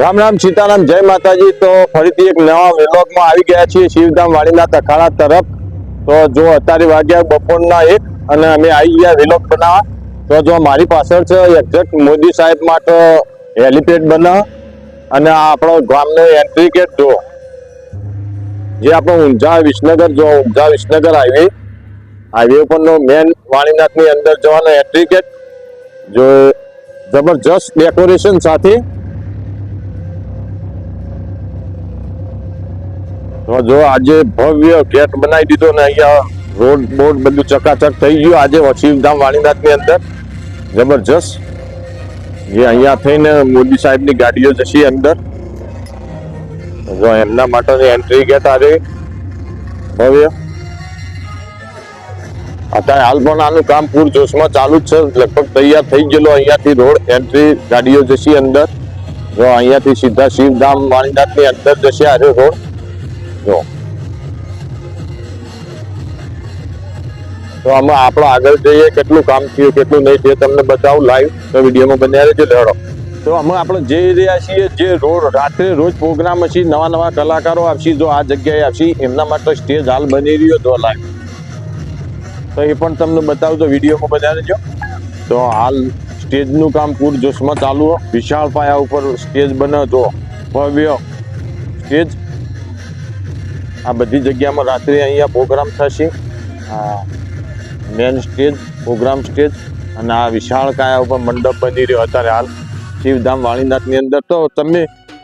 રામ રામ, સીતારામ, જય માતાજી. તો ફરીથી એક નવા વ્લોગમાં આવી ગયા છીએ શિવધામ વાડીના તખાડા તરફ. તો જો અત્યારે વાગ્યા બપોરના એક અને અમે આવી ગયા વ્લોગ બનાવવા. તો જો મારી પાછળ છે એક્ઝેક્ટ મોદી સાહેબ માટે હેલિપેડ બનાવ અને આ આપણો ગામનો એન્ટ્રી ગેટ જો જે આપણો ઊંઝા વિસનગર, જો ઊંઝા વિસનગર હાઈવે હાઈવે ઉપરનો મેન વાણીનાથની અંદર જવાનો એન્ટ્રી ગેટ જો જબરજસ્ત ડેકોરેશન સાથે જો આજે ભવ્ય ગેટ બનાવી દીધો ને અહીંયા રોડ બોર્ડ બધું ચકાચક થઈ ગયું. આજે વસીમધામ વાણીનાથની અંદર. જબરજસ્ત. જે અહીંયા થઈને મોદી સાહેબની ગાડીઓ જશે અંદર. જો એમના માટેની એન્ટ્રી ગેટ આજે ભવ્ય. અત્યારે હાલ પણ આનું કામ પૂરજોશમાં ચાલુ જ છે. લગભગ તૈયાર થઈ ગયેલો અહીંયાથી રોડ એન્ટ્રી ગાડીઓ જશે અંદર. જો અહીંયાથી સીધા શિવધામ વાણીનાથની અંદર જશે આજે રોડ. જો. તો આમાં આપણો આગળ જઈએ, કેટલું કામ થયું, કેટલું નહીં થયું તમને બતાવું લાઈવ તો વિડીયોમાં બન્યા રહેજો લેડો તો અમે આપણે જઈ રહ્યા છીએ, જે રોડ રાત્રે રોજ પ્રોગ્રામ હશે, નવા નવા કલાકારો આવશે, જો આ જગ્યાએ આવશે, એમના માટે સ્ટેજ હાલ બની રહ્યો તો લાઈવ તો એ પણ તમને બતાવજો તો વિડીયોમાં બન્યા રહેજો. તો હાલ સ્ટેજનું કામ પૂરજોશમાં ચાલુ હો. વિશાળ પાયા ઉપર સ્ટેજ બને જો ભવ્ય. સ્ટેજ આ બધી જગ્યામાં રાત્રે અહીંયા પ્રોગ્રામ થશે. મેન સ્ટેજ, પ્રોગ્રામ સ્ટેજ અને આ વિશાળ કાયા ઉપર મંડપ બની રહ્યો અત્યારે હાલ. શિવધામ વાણીનાથની અંદર. તો તમે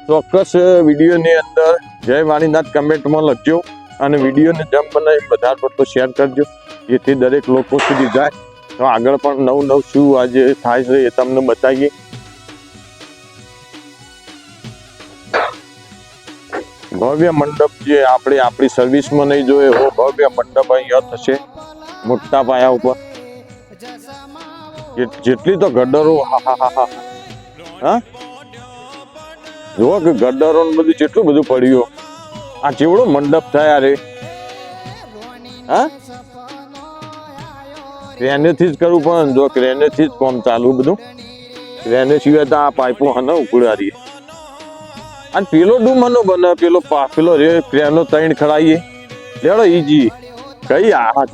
ચોક્કસ વિડીયોની અંદર જય વાણીનાથ કમેન્ટમાં લખજો અને વિડીયોને જમ બનાવી વધારે પડતો શેર કરજો, જેથી દરેક લોકો સુધી જાય. તો આગળ પણ નવું નવું શું આજે થાય છે એ તમને બતાવીએ. ભવ્ય મંડપ જે આપણે આપણી સર્વિસમાં નહીં જોઈએ, એવો ભવ્ય મંડપ અહીંયા થશે મોટા પાયા ઉપર. જેટલી તો ગડરો, હા હા હા હા. હા? જુઓ કે ગડરો બધું જેટલું બધું પડ્યું. આ ચેવડો મંડપ થયા રે. હા? ક્રેનેથી જ કરવું પણ જો ક્રેનેથી જ કામ ચાલુ બધું. ક્રેને સિવાય તો આ પાઇપો હને ઉકળારી અને પેલો ડુમનો બને પેલો પેલો રે પેલો ત્રણ ખડાઈએ. લેડો ઈજી. કઈ આ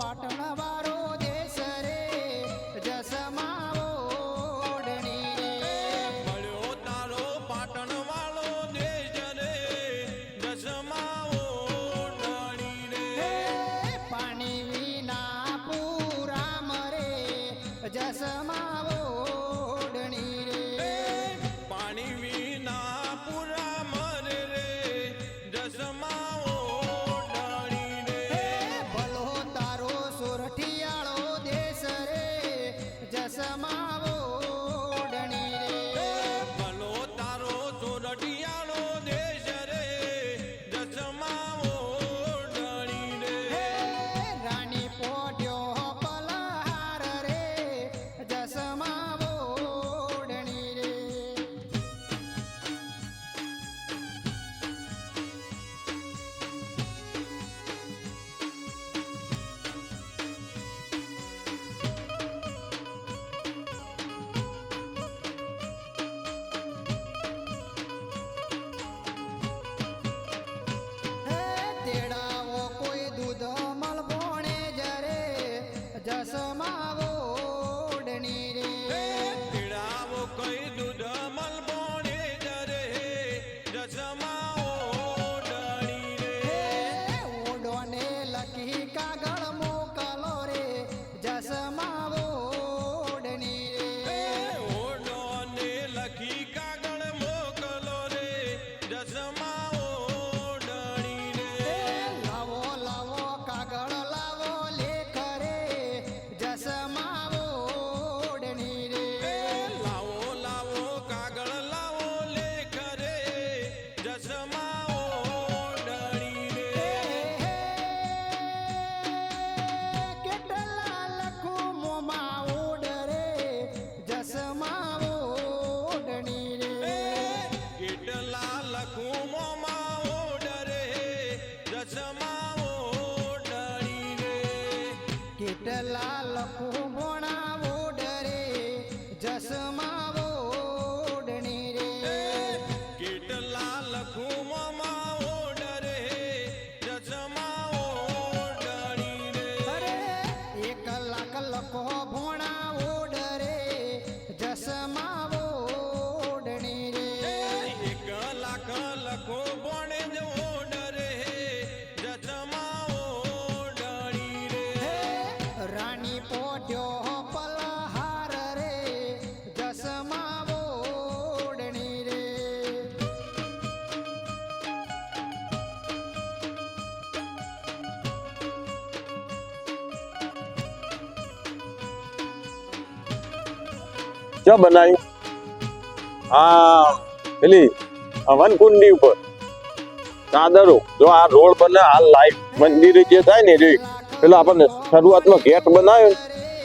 ક્યાં બનાવ્યું હા, પેલી હવનકુંડી ઉપર. ચાદરો. જો આ રોડ બને હાલ લાઈવ મંદિરે જે થાય ને રે પેલો આપણને શરૂઆતમાં ગેટ બનાવ્યો ને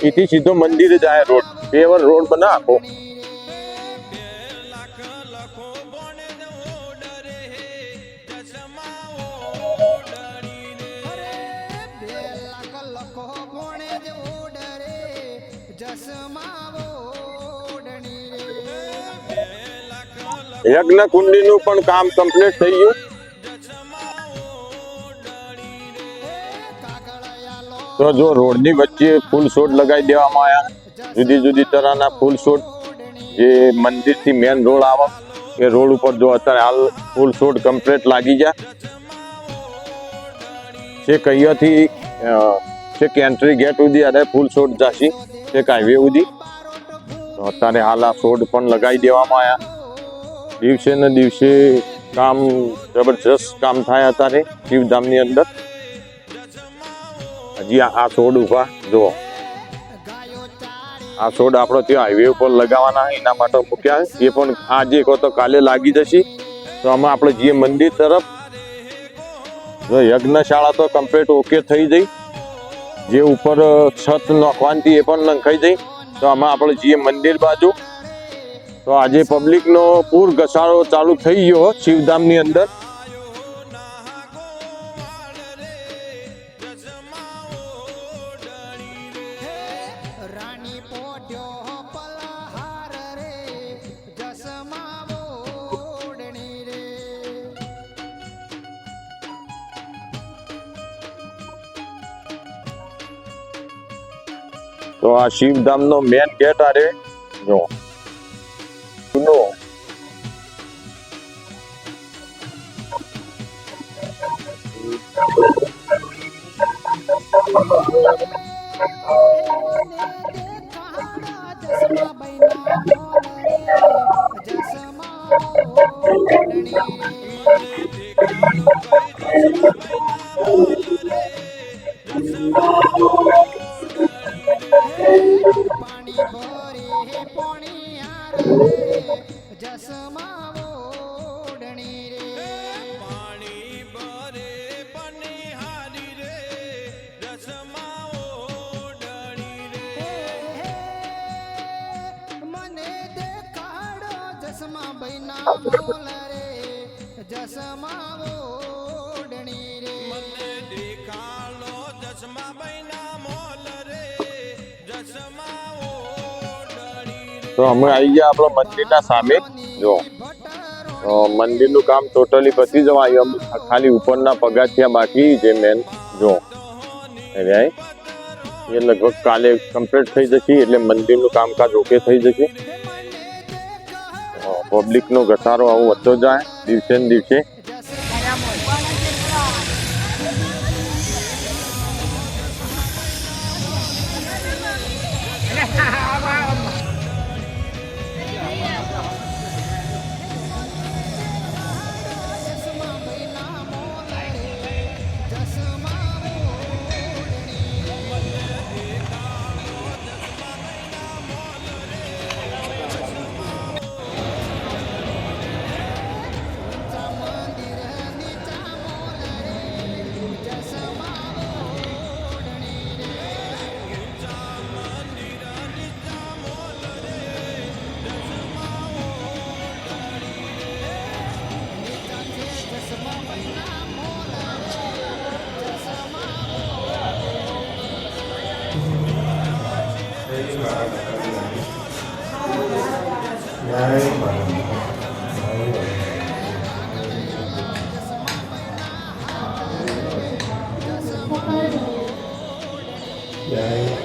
એથી સીધો મંદિરે જાય રોડ. બે વાર રોડ બના આખો બે યજ્ઞ કુંડીનું પણ કામ કમ્પ્લીટ થઈ ગયું. તો જો રોડની વચ્ચે ફૂલ છોડ લગાવી દેવામાં આવ્યા. જુદી જુદી તરહના ફૂલ છોડ જે મંદિરથી મેન રોડ આવે, એ રોડ ઉપર જો અત્યારે હાલ ફૂલ છોડ કમ્પ્લીટ લાગી જાય જે અહીંયાથી છેક એન્ટ્રી ગેટ સુધી અને ફૂલ છોડ જાશી છેક હાઈવે સુધી. અત્યારે હાલ આ છોડ પણ લગાવી દેવામાં આવ્યા. દિવસે ને દિવસે કામ, જબરજસ્ત કામ થાય અત્યારે શિવધામની અંદર. હજી આ છોડ ઊભા જુઓ. આ છોડ આપણો ત્યાં હાઈવે ઉપર લગાવવાના એના માટે મૂક્યા એ પણ આજે કહો તો કાલે લાગી જશે. તો આમાં આપણે જઈએ મંદિર તરફ, જો યજ્ઞશાળા તો કમ્પ્લીટ ઓકે થઈ જઈ જે ઉપર છત નોખવાની એ પણ નંખાઈ જઈ તો આમાં આપણે જઈએ મંદિર બાજુ તો આજે પબ્લિકનો પૂર ઘસારો ચાલુ થઈ ગયો શિવધામની અંદર. તો આ શિવધામનો મેન ગેટ આરે જો. Oh. જસમા બૈના રે જસમા ઓડણી રે મને દેખાડો જસમાં બૈના મોલ રે જસમાં ઓડણી તો અમે આવી ગયા આપણો મંદિરના સામે જો। તો મંદિરનું કામ ટોટલી પતી જવા આવ્યું ખાલી ઉપરના પગાથિયા બાકી જે મેન જો. એ લગભગ કાલે કમ્પ્લીટ થઈ જશે એટલે મંદિરનું કામકાજ ઓકે થઈ જશે। પબ્લિકનો ઘસારો આવો વધતો જાય દિવસે ને દિવસે. Yeah.